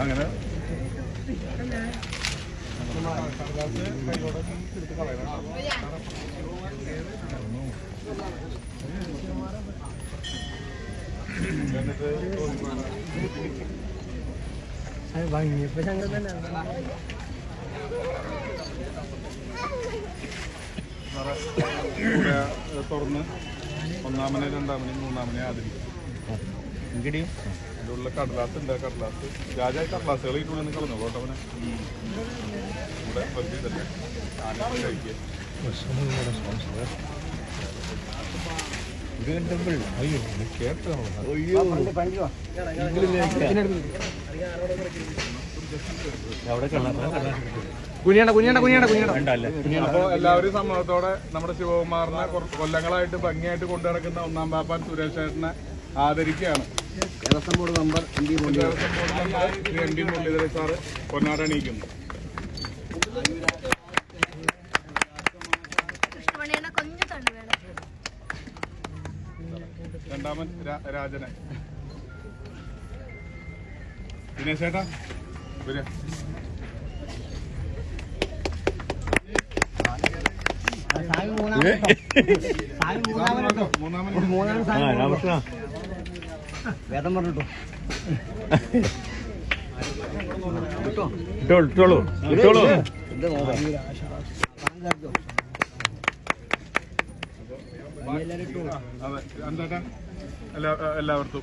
അങ്ങനെ. ഭംഗിയപ്പോ ഞങ്ങൾ തന്നെ. തുറന്ന് ഒന്നാമനെ രണ്ടാമനെ മൂന്നാമനെ ആദരിക്കും. ഉള്ളിൽ കടലാസ് ഉണ്ട് ആ കടലാസ്. രാജായി കടലാസുകൾ ഇതിന്റെ ഉള്ളിൽ നിന്ന് കളഞ്ഞു? ഇവിടെ എല്ലാവരും സമ്മതത്തോടെ നമ്മുടെ ശിവകുമാറിനെ കൊല്ലങ്ങളായിട്ട് ഭംഗിയായിട്ട് കൊണ്ടു നടക്കുന്ന ഒന്നാം പാപ്പാൻ സുരേഷ് ചേട്ടനെ ആദരിക്കുകയാണ്. Devaswom board member M D Murali Devaswom board member Shri M D Muralidharan sir പൊന്നാടണിയിക്കുന്നു രണ്ടാമൻ രാജനെ രാജന്. ദിനേശ് ചേട്ടാ വരിക മൂന്നാമൻ മൂന്നാമൻ രാമകൃഷ്ണ വേദം പറഞ്ഞിട്ടോ. ഇട്ടോളൂ ഇട്ടോളൂ എല്ലാവർക്കും.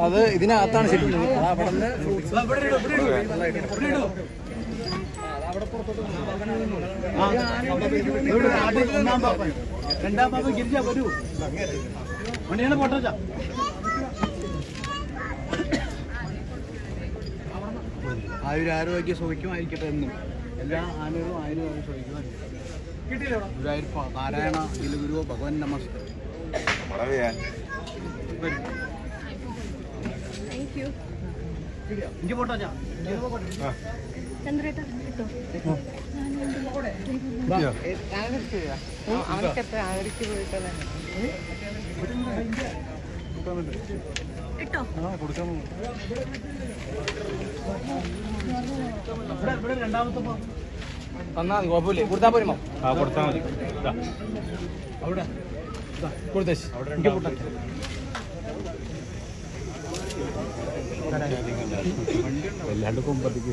അത് ഇതിനകത്താണ് ശരി അവിടെ രണ്ടാം പാപ്പ ഗിരിജ വരൂ മണിയാണ് പോട്ടാ ആയുരാരോഗ്യ സുഖിക്കുമായിരിക്കട്ടെ എന്നും. എല്ലാ ആനകളും ആയുരാരോഗ്യ സുഖിക്കുമായിരിക്കട്ടെ ഗുരുവായൂരപ്പ നാരായണ ഗുരുവോ ഭഗവാൻ നമസ്തേ. താങ്ക് യു ഇഞ്ചി പോട്ടാ ചന്ദ്രേട്ട കിട്ടോ? ഇട്ടോ. ഇവിടെ രണ്ടാമത്തെ തന്നാ മതി കുഴപ്പമില്ലേ. കൊടുത്താൽ പോരുമോ ആ കൊടുത്താൽ മതി. അവിടെ. കൊടുത്തേശ് എനിക്ക് വല്ലാണ്ട് കൊമ്പത്തേക്ക്.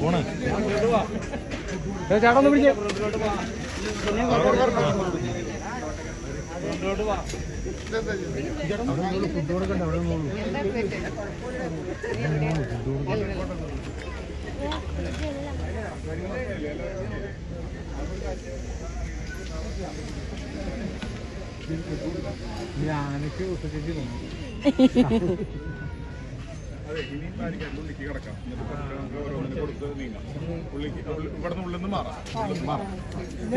പോണ്. ചേട്ടാ ഒന്ന് പിടിച്ചേ ഞാനൊക്കെ ഉച്ചയ്ക്ക് തോന്നുന്നു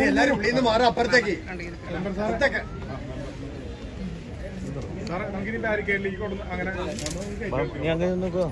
എല്ലാരും ഉള്ളിൽ നിന്ന് മാറും. അപ്പുറത്തേക്ക്. അപ്പുറത്തേക്ക്. അങ്ങനെ നീ അങ്ങനെ നോക്കോ